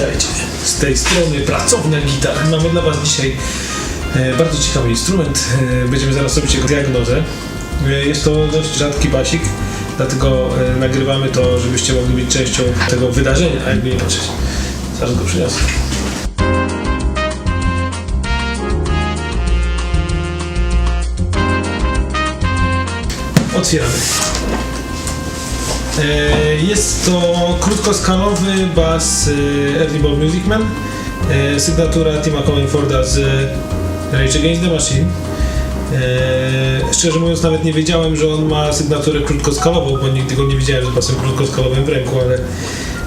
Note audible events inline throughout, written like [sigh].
Witajcie. Z tej strony pracownia gitar. Mamy dla Was dzisiaj e, bardzo ciekawy instrument. E, będziemy zaraz robić jego diagnozę. E, jest to dość rzadki basik, dlatego nagrywamy to, żebyście mogli być częścią tego wydarzenia, a jakby nie patrzeć. Zaraz go przyniosę. Otwieramy. E, Jest to krótkoskalowy bas e, Early Ball Music Man. E, Sygnatura Tima Cominforda z Rage Against the Machine. Szczerze mówiąc nawet nie wiedziałem, że on ma sygnaturę krótkoskalową, bo nigdy go nie widziałem z basem krótkoskalowym w ręku, ale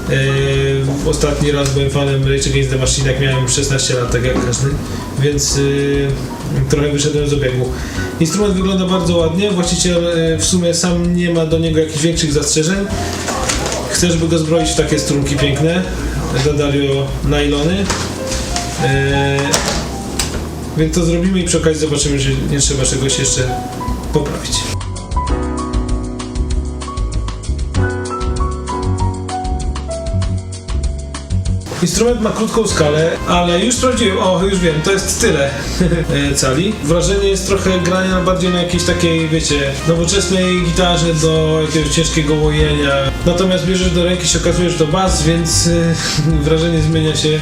e, ostatni raz byłem fanem Rage Against the Machine jak miałem 16 lat, tak jak każdy, więc e, trochę wyszedłem z obiegu. Instrument wygląda bardzo ładnie, właściciel e, w sumie sam nie ma do niego jakichś większych zastrzeżeń. Chcę, żeby go zbroić w takie strunki piękne, Dadario nylony. E, więc to zrobimy i przy okazji zobaczymy, że nie trzeba czegoś jeszcze poprawić. Instrument ma krótką skalę, ale już sprawdziłem, o już wiem, to jest tyle [laughs] e, cali. Wrażenie jest trochę grania bardziej na jakiejś takiej, wiecie, nowoczesnej gitarze do jakiegoś ciężkiego łojenia. Natomiast bierzesz do ręki się okazuje, że to bas, więc e, [laughs] wrażenie zmienia się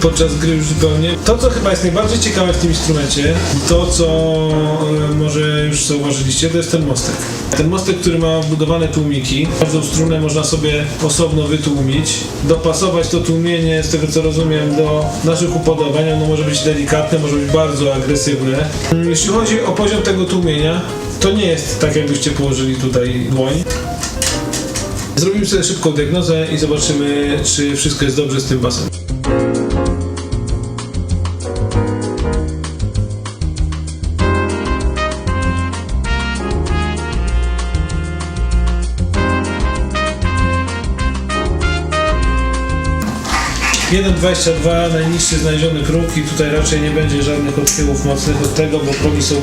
podczas gry już zupełnie. To, co chyba jest najbardziej ciekawe w tym instrumencie, to co e, może już zauważyliście, to jest ten mostek. Ten mostek, który ma wbudowane tłumiki. Każdą strunę można sobie osobno wytłumić, dopasować to tłumienie, z tego co rozumiem, do naszych upodobań. Ono może być delikatne, może być bardzo agresywne. Mm, Jeśli chodzi o poziom tego tłumienia, to nie jest tak, jakbyście położyli tutaj dłoń. Zrobimy sobie szybką diagnozę i zobaczymy, czy wszystko jest dobrze z tym basem. 1,22 najniższy znaleziony próg i tutaj raczej nie będzie żadnych odchylów mocnych od tego, bo progi są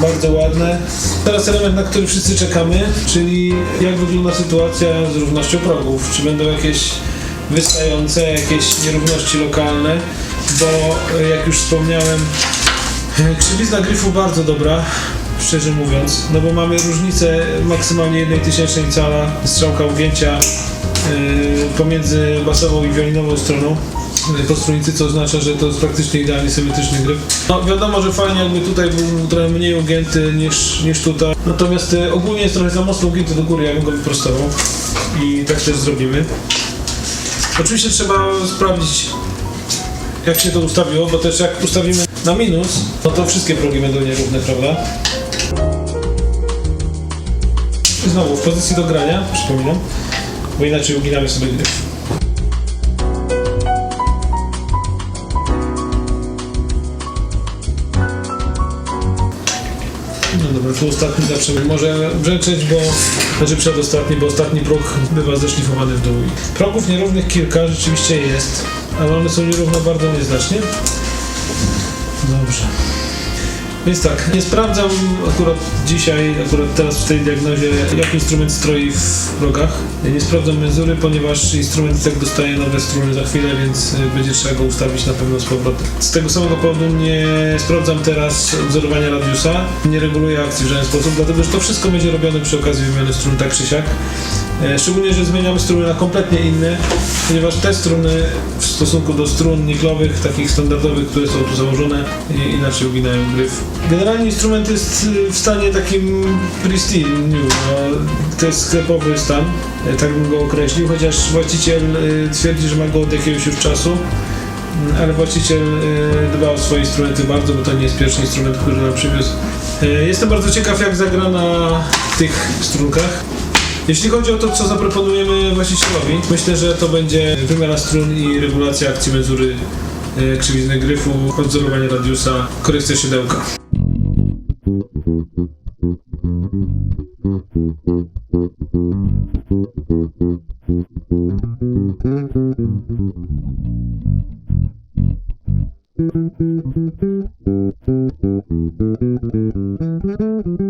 bardzo ładne. Teraz element, na który wszyscy czekamy, czyli jak wygląda sytuacja z równością progów. Czy będą jakieś wystające, jakieś nierówności lokalne, bo e, jak już wspomniałem, [laughs] krzywizna gryfu bardzo dobra, szczerze mówiąc, no bo mamy różnicę maksymalnie 1 tysięcznej cala strzałka ugięcia pomiędzy basową i wiolinową stroną yy, po strunicy, co oznacza, że to jest praktycznie idealnie symetryczny gryf. No wiadomo, że fajnie jakby tutaj był trochę mniej ugięty niż, niż tutaj, natomiast yy, ogólnie jest trochę za mocno ugięty do góry, ja bym go wyprostował i tak też zrobimy. Oczywiście trzeba sprawdzić jak się to ustawiło, bo też jak ustawimy na minus, no to wszystkie progi będą nierówne, prawda? I Znowu w pozycji do grania, przypominam, bo inaczej uginamy sobie gryf. No dobra, tu ostatni zawsze może brzęczeć, bo znaczy przedostatni, bo ostatni próg bywa zeszlifowany w dół. Progów nierównych kilka rzeczywiście jest, ale one są nierówne bardzo nieznacznie. Dobrze. Więc tak, nie sprawdzam akurat dzisiaj, akurat teraz w tej diagnozie, jak instrument stroi w progach. Nie sprawdzam menzury, ponieważ instrument tak dostaje nowe struny za chwilę, więc y, będzie trzeba go ustawić na pewno z powrotem. Z tego samego powodu nie sprawdzam teraz wzorowania radiusa, nie reguluję akcji w żaden sposób, dlatego że to wszystko będzie robione przy okazji wymiany strun tak czy siak. E, Szczególnie, że zmieniamy struny na kompletnie inne, ponieważ te struny w stosunku do strun niklowych, takich standardowych, które są tu założone, inaczej uginają gryf. Generalnie instrument jest y, w stanie takim pristine, no, to jest sklepowy stan, e, tak bym go określił, chociaż właściciel y, twierdzi, że ma go od jakiegoś już czasu. Mm, ale właściciel y, dba o swoje instrumenty bardzo, bo to nie jest pierwszy instrument, który nam przywiózł. Jestem bardzo ciekaw, jak zagra na tych strunkach. Jeśli chodzi o to, co zaproponujemy właścicielowi, myślę, że to będzie wymiana strun i regulacja akcji menzury y, krzywizny gryfu, odzorowanie radiusa, korekcja siodełka. Thank you.